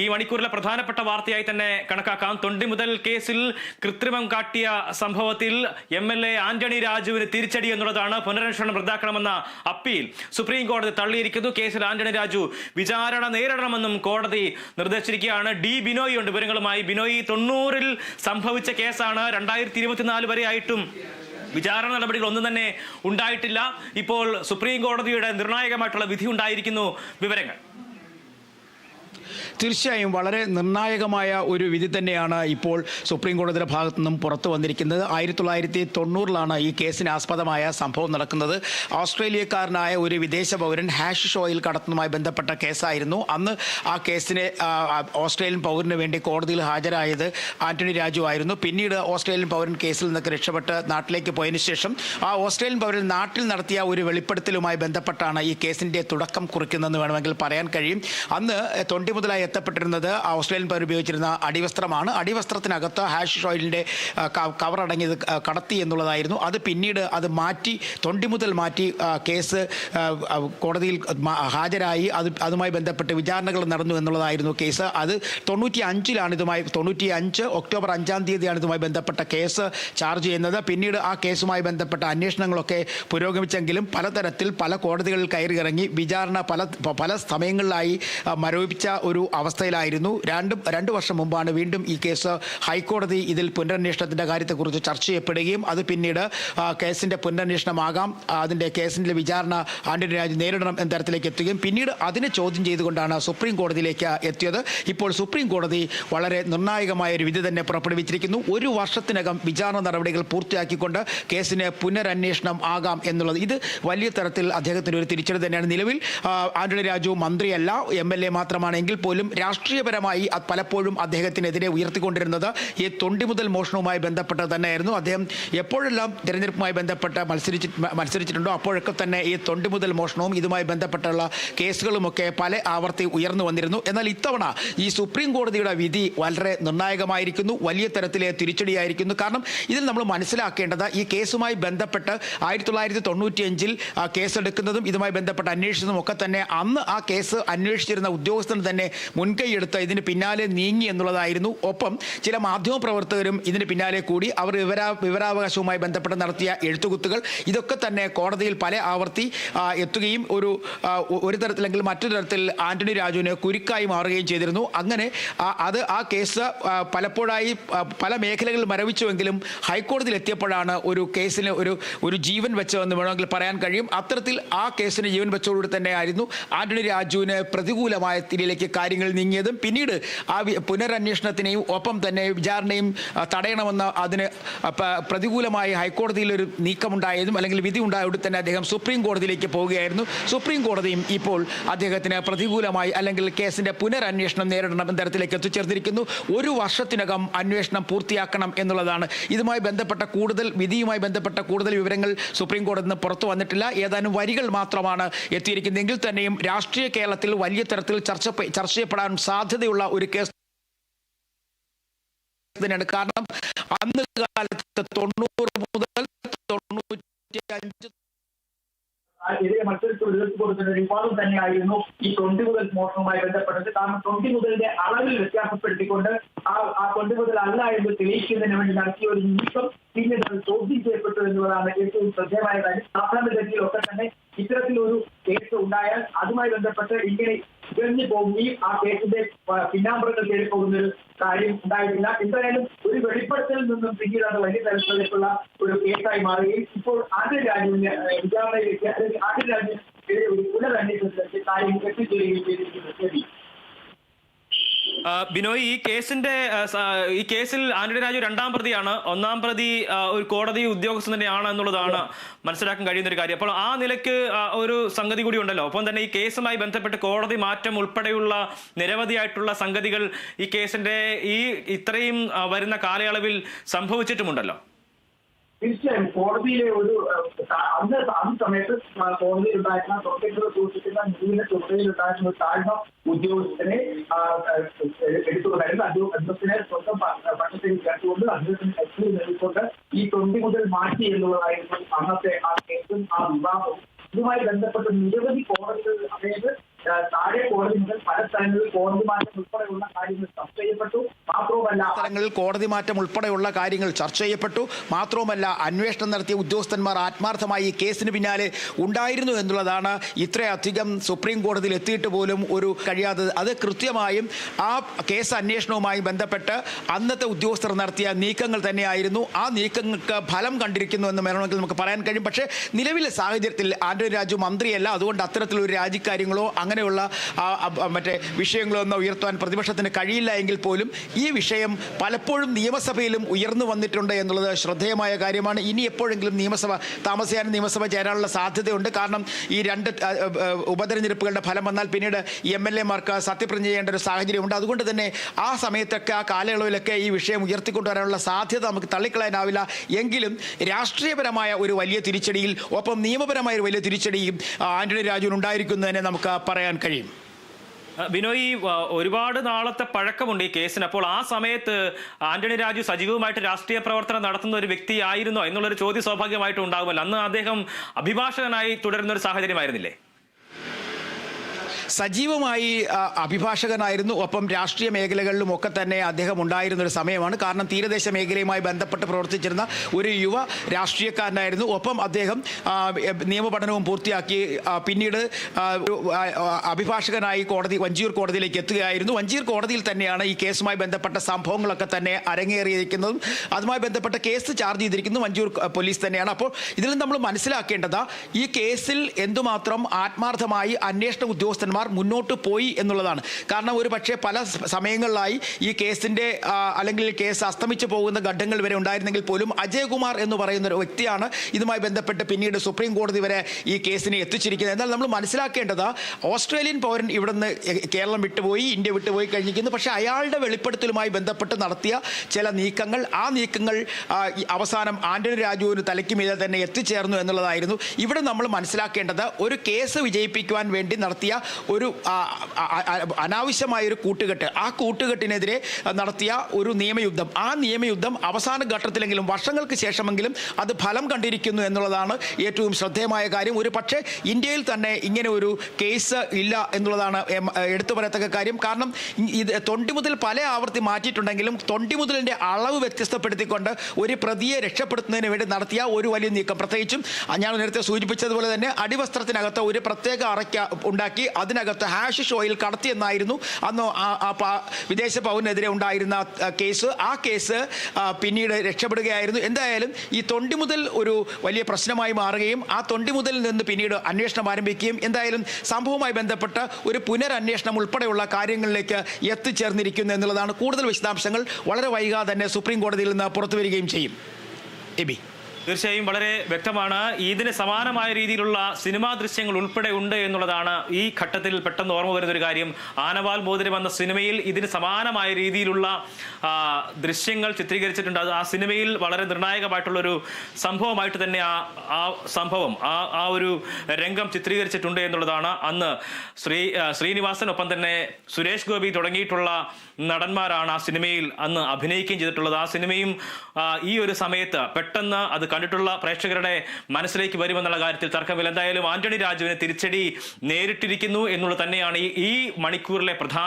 ഈ മണിക്കൂറിലെ പ്രധാനപ്പെട്ട വാർത്തയായി തന്നെ കണക്കാക്കാം. തൊണ്ടി മുതൽ കേസിൽ കൃത്രിമം കാട്ടിയ സംഭവത്തിൽ എം എൽ എ ആന്റണി രാജുവിന് തിരിച്ചടി എന്നുള്ളതാണ് പുനരന്വേഷണം റദ്ദാക്കണമെന്ന അപ്പീൽ. സുപ്രീം കോടതി തള്ളിയിരിക്കുന്നു. കേസിൽ ആന്റണി രാജു വിചാരണ നേരിടണമെന്നും കോടതി നിർദ്ദേശിച്ചിരിക്കുകയാണ്. ഡി ബിനോയി ഉണ്ട് വിവരങ്ങളുമായി ബിനോയ് തൊണ്ണൂറിൽ സംഭവിച്ച കേസാണ്. രണ്ടായിരത്തി ഇരുപത്തിനാല് വരെ ആയിട്ടും വിചാരണ നടപടികൾ ഒന്നും തന്നെ ഉണ്ടായിട്ടില്ല. ഇപ്പോൾ സുപ്രീം കോടതിയുടെ നിർണായകമായിട്ടുള്ള വിധി ഉണ്ടായിരിക്കുന്നു. വിവരങ്ങൾ. തീർച്ചയായും വളരെ നിർണായകമായ ഒരു വിധി തന്നെയാണ് ഇപ്പോൾ സുപ്രീം കോടതിയുടെ ഭാഗത്തു നിന്നും പുറത്തു വന്നിരിക്കുന്നത്. ആയിരത്തി തൊള്ളായിരത്തി തൊണ്ണൂറിലാണ് ഈ കേസിന് ആസ്പദമായ സംഭവം നടക്കുന്നത്. ഓസ്ട്രേലിയക്കാരനായ ഒരു വിദേശ പൗരൻ ഹാഷ് ഷോയിൽ കടത്തുന്നതുമായി ബന്ധപ്പെട്ട കേസായിരുന്നു. അന്ന് ആ കേസിന് ഓസ്ട്രേലിയൻ പൗരന് വേണ്ടി കോടതിയിൽ ഹാജരായത് ആന്റണി രാജു ആയിരുന്നു. പിന്നീട് ഓസ്ട്രേലിയൻ പൗരൻ കേസിൽ നിന്നൊക്കെ രക്ഷപ്പെട്ട് നാട്ടിലേക്ക് പോയതിനു ശേഷം ആ ഓസ്ട്രേലിയൻ പൗരൻ നാട്ടിൽ നടത്തിയ ഒരു വെളിപ്പെടുത്തലുമായി ബന്ധപ്പെട്ടാണ് ഈ കേസിന്റെ തുടക്കം കുറിക്കുന്നതെന്ന് വേണമെങ്കിൽ പറയാൻ കഴിയും. അന്ന് തൊണ്ടി മുതലായി എത്തപ്പെട്ടിരുന്നത് ഓസ്ട്രേലിയൻ പൗരൻ ഉപയോഗിച്ചിരുന്ന അടിവസ്ത്രമാണ്. അടിവസ്ത്രത്തിനകത്ത് ഹാഷ് ഓയിലിന്റെ കവർ അടങ്ങിയത് കടത്തി എന്നുള്ളതായിരുന്നു. അത് പിന്നീട് അത് മാറ്റി തൊണ്ടി മുതൽ മാറ്റി കേസ് കോടതിയിൽ ഹാജരായി. അത് അതുമായി ബന്ധപ്പെട്ട് വിചാരണകൾ നടന്നു എന്നുള്ളതായിരുന്നു കേസ്. അത് തൊണ്ണൂറ്റി അഞ്ചിലാണ് ഇതുമായി തൊണ്ണൂറ്റി അഞ്ച് ഒക്ടോബർ അഞ്ചാം തീയതിയാണ് ഇതുമായി ബന്ധപ്പെട്ട കേസ് ചാർജ് ചെയ്യുന്നത്. പിന്നീട് ആ കേസുമായി ബന്ധപ്പെട്ട അന്വേഷണങ്ങളൊക്കെ പുരോഗമിച്ചെങ്കിലും പലതരത്തിൽ പല കോടതികളിൽ കയറിയിറങ്ങി. വിചാരണ പല പല സമയങ്ങളിലായി മരവിപ്പിച്ച ഒരു അവസ്ഥയിലായിരുന്നു. രണ്ട് രണ്ട് വർഷം മുമ്പാണ് വീണ്ടും ഈ കേസ് ഹൈക്കോടതി ഇതിൽ പുനരന്വേഷണത്തിന്റെ കാര്യത്തെക്കുറിച്ച് ചർച്ച ചെയ്യപ്പെടുകയും അത് പിന്നീട് കേസിന്റെ പുനരന്വേഷണമാകാം. അതിന്റെ കേസിന്റെ വിചാരണ ആന്റണി രാജ് നേരിടണം എന്ന തരത്തിലേക്ക് എത്തുകയും പിന്നീട് അതിനെ ചോദ്യം ചെയ്തുകൊണ്ടാണ് സുപ്രീം കോടതിയിലേക്ക് എത്തിയത്. ഇപ്പോൾ സുപ്രീം കോടതി വളരെ നിർണായകമായ ഒരു വിധി തന്നെ പുറപ്പെടുവിച്ചിരിക്കുന്നു. ഒരു വർഷത്തിനകം വിചാരണ നടപടികൾ പൂർത്തിയാക്കിക്കൊണ്ട് കേസിന് പുനരന്വേഷണം ആകാം എന്നുള്ളത്. ഇത് വലിയ തരത്തിൽ അദ്ദേഹത്തിന് ഒരു തിരിച്ചടി തന്നെയാണ്. നിലവിൽ ആന്റണി രാജു മന്ത്രിയല്ല എം എൽ എ മാത്രമാണെങ്കിൽ പോലും രാഷ്ട്രീയപരമായി പലപ്പോഴും അദ്ദേഹത്തിനെതിരെ ഉയർത്തിക്കൊണ്ടിരുന്നത് ഈ തൊണ്ടി മുതൽ മോഷണവുമായി ബന്ധപ്പെട്ട് തന്നെയായിരുന്നു. അദ്ദേഹം എപ്പോഴെല്ലാം തിരഞ്ഞെടുപ്പുമായി ബന്ധപ്പെട്ട് മത്സരിച്ച് മത്സരിച്ചിട്ടുണ്ടോ അപ്പോഴൊക്കെ തന്നെ ഈ തൊണ്ടി മുതൽ മോഷണവും ഇതുമായി ബന്ധപ്പെട്ടുള്ള കേസുകളുമൊക്കെ പല ആവർത്തി ഉയർന്നു വന്നിരുന്നു. എന്നാൽ ഇത്തവണ ഈ സുപ്രീം കോടതിയുടെ വിധി വളരെ നിർണായകമായിരിക്കുന്നു വലിയ തരത്തിലെ തിരിച്ചടിയായിരിക്കുന്നു. കാരണം ഇതിൽ നമ്മൾ മനസ്സിലാക്കേണ്ടത് ഈ കേസുമായി ബന്ധപ്പെട്ട് ആയിരത്തി തൊള്ളായിരത്തി തൊണ്ണൂറ്റിയഞ്ചിൽ കേസെടുക്കുന്നതും ഇതുമായി ബന്ധപ്പെട്ട് അന്വേഷിച്ചതും ഒക്കെ തന്നെ അന്ന് ആ കേസ് അന്വേഷിച്ചിരുന്ന ഉദ്യോഗസ്ഥൻ തന്നെ മുൻകൈയെടുത്ത് ഇതിന് പിന്നാലെ നീങ്ങി എന്നുള്ളതായിരുന്നു. ഒപ്പം ചില മാധ്യമപ്രവർത്തകരും ഇതിന് പിന്നാലെ കൂടി അവർ വിവരാ വിവരാവകാശവുമായി ബന്ധപ്പെട്ട് നടത്തിയ എഴുത്തുകുത്തുകൾ. ഇതൊക്കെ തന്നെ കോടതിയിൽ പല ആവർത്തി എത്തുകയും ഒരു ഒരു തരത്തിലെങ്കിൽ മറ്റൊരു തരത്തിൽ ആന്റണി രാജുവിന് കുരുക്കായി മാറുകയും ചെയ്തിരുന്നു. അങ്ങനെ അത് ആ കേസ് പലപ്പോഴായി പല മേഖലകളിൽ മരവിച്ചുവെങ്കിലും ഹൈക്കോടതിയിൽ എത്തിയപ്പോഴാണ് ഒരു കേസിന് ഒരു ഒരു ജീവൻ വെച്ചതെന്ന് വേണമെങ്കിൽ പറയാൻ കഴിയും. അത്തരത്തിൽ ആ കേസിന് ജീവൻ വെച്ചതോടുകൂടി തന്നെയായിരുന്നു ആന്റണി രാജുവിന് പ്രതികൂലമായ സ്ഥിതിയിലേക്ക് കാര്യങ്ങൾ നീങ്ങിയതും പിന്നീട് ആ പുനരന്വേഷണത്തിനെയും ഒപ്പം തന്നെ വിചാരണയും തടയണമെന്ന അതിന് പ്രതികൂലമായ ഹൈക്കോടതിയിൽ ഒരു നീക്കമുണ്ടായതും അല്ലെങ്കിൽ വിധി ഉണ്ടായതോടെ തന്നെ അദ്ദേഹം സുപ്രീം കോടതിയിലേക്ക് പോവുകയായിരുന്നു. സുപ്രീം കോടതിയും ഇപ്പോൾ അദ്ദേഹത്തിന് പ്രതികൂലമായി അല്ലെങ്കിൽ കേസിന്റെ പുനരന്വേഷണം നേരിടണമെന്ന തരത്തിലേക്ക് എത്തിച്ചേർന്നിരിക്കുന്നു. ഒരു വർഷത്തിനകം അന്വേഷണം പൂർത്തിയാക്കണം എന്നുള്ളതാണ്. ഇതുമായി ബന്ധപ്പെട്ട കൂടുതൽ വിധിയുമായി ബന്ധപ്പെട്ട കൂടുതൽ വിവരങ്ങൾ സുപ്രീം കോടതി നിന്ന് പുറത്തു വന്നിട്ടില്ല. ഏതാനും വരികൾ മാത്രമാണ് എത്തിയിരിക്കുന്നതെങ്കിൽ തന്നെയും രാഷ്ട്രീയ കേരളത്തിൽ വലിയ തരത്തിൽ ചർച്ച ചർച്ച ചെയ്യപ്പെടാൻ സാധ്യതയുള്ള ഒരു കേസ് തന്നെയാണ്. കാരണം അന്ന് കാലത്ത് തൊണ്ണൂറ് മുതൽ തൊണ്ണൂറ്റി അഞ്ച് എതിരെ മത്സരത്തിൽ എതിർത്ത് കൊടുക്കുന്ന ഒരു വിവാദം തന്നെയായിരുന്നു. ഈ തൊണ്ടി മുതൽ മോഷണവുമായി ബന്ധപ്പെട്ടത്. കാരണം ട്വന്റി മുതലിന്റെ അളവിൽ വ്യത്യാസപ്പെടുത്തിക്കൊണ്ട് ആ ആ തൊണ്ടി മുതൽ അല്ല എന്ന് തെളിയിക്കുന്നതിന് വേണ്ടി നടത്തിയ ഒരു നീക്കം പിന്നീട് ചോദ്യം ചെയ്യപ്പെട്ടു എന്നുള്ളതാണ് ഏറ്റവും ശ്രദ്ധേയമായ കാര്യം സാധാരണഗതിയിലൊക്കെ തന്നെ ഇത്തരത്തിലൊരു കേസ് ഉണ്ടായാൽ അതുമായി ബന്ധപ്പെട്ട് ഇങ്ങനെ ഇഴഞ്ഞു പോവുകയും ആ കേസിന്റെ പിന്നാമ്പുറങ്ങൾ തേടി പോകുന്ന ഒരു കാര്യം ഉണ്ടായിട്ടില്ല. എന്തായാലും ഒരു വെളിപ്പെടുത്തലിൽ നിന്നും പിന്നീട് അത് വലിയ തരത്തിലേക്കുള്ള ഒരു കേസായി മാറുകയും ഇപ്പോൾ ആദ്യ രാജുവിന് വിചാരണയിലേക്ക് അല്ലെങ്കിൽ ആദ്യ രാജ്യം ഒരു പുനരന്വേഷണത്തിലേക്ക് കാര്യം എത്തിച്ചേരുകയും ചെയ്തിരിക്കുന്നു. ശരി. ബിനോയ് ഈ കേസിന്റെ ഈ കേസിൽ ആന്റണി രാജു രണ്ടാം പ്രതിയാണ്. ഒന്നാം പ്രതി ഒരു കോടതി ഉദ്യോഗസ്ഥൻ തന്നെയാണ് എന്നുള്ളതാണ് മനസ്സിലാക്കാൻ കഴിയുന്ന ഒരു കാര്യം. അപ്പോൾ ആ നിലയ്ക്ക് ഒരു സംഗതി കൂടി ഉണ്ടല്ലോ. ഒപ്പം തന്നെ ഈ കേസുമായി ബന്ധപ്പെട്ട് കോടതി മാറ്റം ഉൾപ്പെടെയുള്ള നിരവധിയായിട്ടുള്ള സംഗതികൾ ഈ കേസിന്റെ ഈ ഇത്രയും വരുന്ന കാലയളവിൽ സംഭവിച്ചിട്ടുമുണ്ടല്ലോ. തീർച്ചയായും കോടതിയിലെ ഒരു അന്ന് അന്ന് സമയത്ത് കോടതിയിൽ ഉണ്ടായിരുന്ന പ്രത്യേകത സൂക്ഷിക്കുന്ന നീല ചുമതലയിൽ ഉണ്ടായിരുന്ന ഒരു താഴ്ന്ന ഉദ്യോഗസ്ഥനെ എടുത്തുകൊണ്ടായിരുന്നു അത് അദ്ദേഹത്തിനെ സ്വന്തം പക്ഷത്തിൽ ചേർത്തുകൊണ്ട് അദ്ദേഹത്തിന് കസ്റ്റഡി നൽകിക്കൊണ്ട് ഈ തൊണ്ടി മുതൽ മാറ്റി എന്നുള്ളതായിരുന്നു അന്നത്തെ ആ കേസും ആ വിവാഹവും ഇതുമായി ബന്ധപ്പെട്ട് നിരവധി കോടതികൾ അതായത് കോടതി പല മാറ്റം ഉൾപ്പെടെയുള്ള കാര്യങ്ങൾ ചർച്ച ചെയ്യപ്പെട്ടു. മാത്രവുമല്ല സ്ഥലങ്ങളിൽ കോടതി മാറ്റം ഉൾപ്പെടെയുള്ള കാര്യങ്ങൾ ചർച്ച ചെയ്യപ്പെട്ടു. മാത്രവുമല്ല അന്വേഷണം നടത്തിയ ഉദ്യോഗസ്ഥന്മാർ ആത്മാർത്ഥമായി ഈ കേസിന് പിന്നാലെ ഉണ്ടായിരുന്നു എന്നുള്ളതാണ് ഇത്രയധികം സുപ്രീം കോടതിയിൽ എത്തിയിട്ട് പോലും ഒരു കഴിയാത്തത്. അത് കൃത്യമായും ആ കേസ് അന്വേഷണവുമായി ബന്ധപ്പെട്ട് അന്നത്തെ ഉദ്യോഗസ്ഥർ നടത്തിയ നീക്കങ്ങൾ തന്നെയായിരുന്നു. ആ നീക്കങ്ങൾക്ക് ഫലം കണ്ടിരിക്കുന്നു എന്ന് വേണമെങ്കിൽ നമുക്ക് പറയാൻ കഴിയും. പക്ഷേ നിലവിലെ സാഹചര്യത്തിൽ ആന്റണി രാജു മന്ത്രിയല്ല. അതുകൊണ്ട് അത്തരത്തിലൊരു രാജിക്കാര്യങ്ങളോ അങ്ങനെയുള്ള മറ്റേ വിഷയങ്ങളൊന്നും ഉയർത്താൻ പ്രതിപക്ഷത്തിന് കഴിയില്ല എങ്കിൽ പോലും ഈ വിഷയം പലപ്പോഴും നിയമസഭയിലും ഉയർന്നു വന്നിട്ടുണ്ട് എന്നുള്ളത് ശ്രദ്ധേയമായ കാര്യമാണ്. ഇനി എപ്പോഴെങ്കിലും നിയമസഭ താമസിയാൻ നിയമസഭ ചേരാനുള്ള സാധ്യതയുണ്ട്. കാരണം ഈ രണ്ട് ഉപതെരഞ്ഞെടുപ്പുകളുടെ ഫലം വന്നാൽ പിന്നീട് എം എൽ എമാർക്ക് സത്യപ്രതിജ്ഞ ചെയ്യേണ്ട ഒരു സാഹചര്യമുണ്ട്. അതുകൊണ്ട് തന്നെ ആ സമയത്തൊക്കെ ആ കാലയളവിലൊക്കെ ഈ വിഷയം ഉയർത്തിക്കൊണ്ടുവരാനുള്ള സാധ്യത നമുക്ക് തള്ളിക്കളയാനാവില്ല. എങ്കിലും രാഷ്ട്രീയപരമായ ഒരു വലിയ തിരിച്ചടിയിൽ ഒപ്പം നിയമപരമായ ഒരു വലിയ തിരിച്ചടിയും ആന്റണി രാജുവിനുണ്ടായിരിക്കുന്നതിനെ നമുക്ക് പറയാം. പറയാൻ കഴിയും. ബിനോയ് ഒരുപാട് നാളത്തെ പഴക്കമുണ്ട് ഈ കേസിന്. അപ്പോൾ ആ സമയത്ത് ആന്റണി രാജു സജീവമായിട്ട് രാഷ്ട്രീയ പ്രവർത്തനം നടത്തുന്ന ഒരു വ്യക്തി ആയിരുന്നോ എന്നുള്ളൊരു ചോദ്യം സ്വാഭാവികമായിട്ടും ഉണ്ടാകുമല്ലോ. അന്ന് അദ്ദേഹം അഭിഭാഷകനായി തുടരുന്ന ഒരു സാഹചര്യമായിരുന്നില്ലേ? സജീവമായി അഭിഭാഷകനായിരുന്നു. ഒപ്പം രാഷ്ട്രീയ മേഖലകളിലും ഒക്കെ തന്നെ അദ്ദേഹം ഉണ്ടായിരുന്ന ഒരു സമയമാണ്. കാരണം തീരദേശ മേഖലയുമായി ബന്ധപ്പെട്ട് പ്രവർത്തിച്ചിരുന്ന ഒരു യുവ രാഷ്ട്രീയക്കാരനായിരുന്നു. ഒപ്പം അദ്ദേഹം നിയമപഠനവും പൂർത്തിയാക്കി പിന്നീട് അഭിഭാഷകനായി കോടതി വഞ്ചിയൂർ കോടതിയിലേക്ക് എത്തുകയായിരുന്നു. വഞ്ചിയൂർ കോടതിയിൽ തന്നെയാണ് ഈ കേസുമായി ബന്ധപ്പെട്ട സംഭവങ്ങളൊക്കെ തന്നെ അരങ്ങേറിയിരിക്കുന്നതും. അതുമായി ബന്ധപ്പെട്ട കേസ് ചാർജ് ചെയ്തിരിക്കുന്നു വഞ്ചിയൂർ പോലീസ് തന്നെയാണ്. അപ്പോൾ ഇതിൽ നമ്മൾ മനസ്സിലാക്കേണ്ടത് ഈ കേസിൽ എന്തുമാത്രം ആത്മാർത്ഥമായി അന്വേഷണ ഉദ്യോഗസ്ഥന്മാർ മുന്നോട്ട് പോയി എന്നുള്ളതാണ്. കാരണം ഒരു പക്ഷേ പല സമയങ്ങളിലായി ഈ കേസിന്റെ അല്ലെങ്കിൽ കേസ് അസ്തമിച്ചു പോകുന്ന ഘട്ടങ്ങൾ വരെ ഉണ്ടായിരുന്നെങ്കിൽ പോലും അജയകുമാർ എന്ന് പറയുന്ന ഒരു വ്യക്തിയാണ് ഇതുമായി ബന്ധപ്പെട്ട് പിന്നീട് സുപ്രീം കോടതി വരെ ഈ കേസിനെ എത്തിച്ചിരിക്കുന്നത്. എന്നാൽ നമ്മൾ മനസ്സിലാക്കേണ്ടത് ഓസ്ട്രേലിയൻ പൗരൻ ഇവിടുന്ന് കേരളം വിട്ടുപോയി ഇന്ത്യ വിട്ടുപോയി കഴിഞ്ഞിരിക്കുന്നു. പക്ഷേ അയാളുടെ വെളിപ്പെടുത്തലുമായി ബന്ധപ്പെട്ട് നടത്തിയ ചില നീക്കങ്ങൾ ആ നീക്കങ്ങൾ അവസാനം ആന്റണി രാജുവിന് തലയ്ക്ക് തന്നെ എത്തിച്ചേർന്നു എന്നുള്ളതായിരുന്നു. ഇവിടെ നമ്മൾ മനസ്സിലാക്കേണ്ടത് ഒരു കേസ് വിജയിപ്പിക്കുവാൻ വേണ്ടി നടത്തിയ ഒരു അനാവശ്യമായ ഒരു കൂട്ടുകെട്ട്. ആ കൂട്ടുകെട്ടിനെതിരെ നടത്തിയ ഒരു നിയമയുദ്ധം. ആ നിയമയുദ്ധം അവസാന ഘട്ടത്തിലെങ്കിലും വർഷങ്ങൾക്ക് ശേഷമെങ്കിലും അത് ഫലം കണ്ടിരിക്കുന്നു എന്നുള്ളതാണ് ഏറ്റവും ശ്രദ്ധേയമായ കാര്യം. ഒരു പക്ഷേ ഇന്ത്യയിൽ തന്നെ ഇങ്ങനെ ഒരു കേസ് ഇല്ല എന്നുള്ളതാണ് എടുത്തു പറയത്തക്ക കാര്യം. കാരണം ഇത് തൊണ്ടി മുതൽ പല ആവർത്തി മാറ്റിയിട്ടുണ്ടെങ്കിലും തൊണ്ടി മുതലിന്റെ അളവ് വ്യത്യസ്തപ്പെടുത്തിക്കൊണ്ട് ഒരു പ്രതിയെ രക്ഷപ്പെടുത്തുന്നതിന് വേണ്ടി നടത്തിയ ഒരു വലിയ നീക്കം. പ്രത്യേകിച്ചും ഞാൻ നേരത്തെ സൂചിപ്പിച്ചതുപോലെ തന്നെ അടിവസ്ത്രത്തിനകത്ത് ഒരു പ്രത്യേക അറയ്ക്ക ഉണ്ടാക്കി അതിനകത്ത് ഹാഷിഷ് ഓയിൽ കടത്തിയെന്നായിരുന്നു അന്ന് വിദേശ പൗരനെതിരെ ഉണ്ടായിരുന്ന കേസ് ആ കേസ് പിന്നീട് രക്ഷപ്പെടുകയായിരുന്നു. എന്തായാലും ഈ തൊണ്ടി മുതൽ ഒരു വലിയ പ്രശ്നമായി മാറുകയും ആ തൊണ്ടി മുതൽ നിന്ന് പിന്നീട് അന്വേഷണം ആരംഭിക്കുകയും എന്തായാലും സംഭവവുമായി ബന്ധപ്പെട്ട ഒരു പുനരന്വേഷണം ഉൾപ്പെടെയുള്ള കാര്യങ്ങളിലേക്ക് എത്തിച്ചേർന്നിരിക്കുന്നു എന്നുള്ളതാണ് കൂടുതൽ വിശദാംശങ്ങൾ. വളരെ വൈകാതെ തന്നെ സുപ്രീം കോടതിയിൽ നിന്ന് പുറത്തു വരികയും ചെയ്യും. എബി. തീർച്ചയായും വളരെ വ്യക്തമാണ്. ഇതിന് സമാനമായ രീതിയിലുള്ള സിനിമാ ദൃശ്യങ്ങൾ ഉൾപ്പെടെ ഉണ്ട് എന്നുള്ളതാണ് ഈ ഘട്ടത്തിൽ പെട്ടെന്ന് ഓർമ്മ വരുന്ന ഒരു കാര്യം. ആനവാൽ മോതിരം വന്ന സിനിമയിൽ ഇതിന് സമാനമായ രീതിയിലുള്ള ദൃശ്യങ്ങൾ ചിത്രീകരിച്ചിട്ടുണ്ട്. ആ സിനിമയിൽ വളരെ നിർണായകമായിട്ടുള്ളൊരു സംഭവമായിട്ട് തന്നെ ആ ആ സംഭവം ആ ആ ഒരു രംഗം ചിത്രീകരിച്ചിട്ടുണ്ട് എന്നുള്ളതാണ്. അന്ന് ശ്രീ ശ്രീനിവാസനൊപ്പം തന്നെ സുരേഷ് ഗോപി തുടങ്ങിയിട്ടുള്ള നടന്മാരാണ് ആ സിനിമയിൽ അന്ന് അഭിനയിക്കുകയും ചെയ്തിട്ടുള്ളത്. ആ സിനിമയും ഈ ഒരു സമയത്ത് പെട്ടെന്ന് അത് കണ്ടിട്ടുള്ള പ്രേക്ഷകരുടെ മനസ്സിലേക്ക് വരുമെന്നുള്ള കാര്യത്തിൽ തർക്കമില്ല. എന്തായാലും ആന്റണി രാജുവിന് തിരിച്ചടി നേരിട്ടിരിക്കുന്നു എന്നുള്ളത് തന്നെയാണ് ഈ മണിക്കൂറിലെ പ്രധാന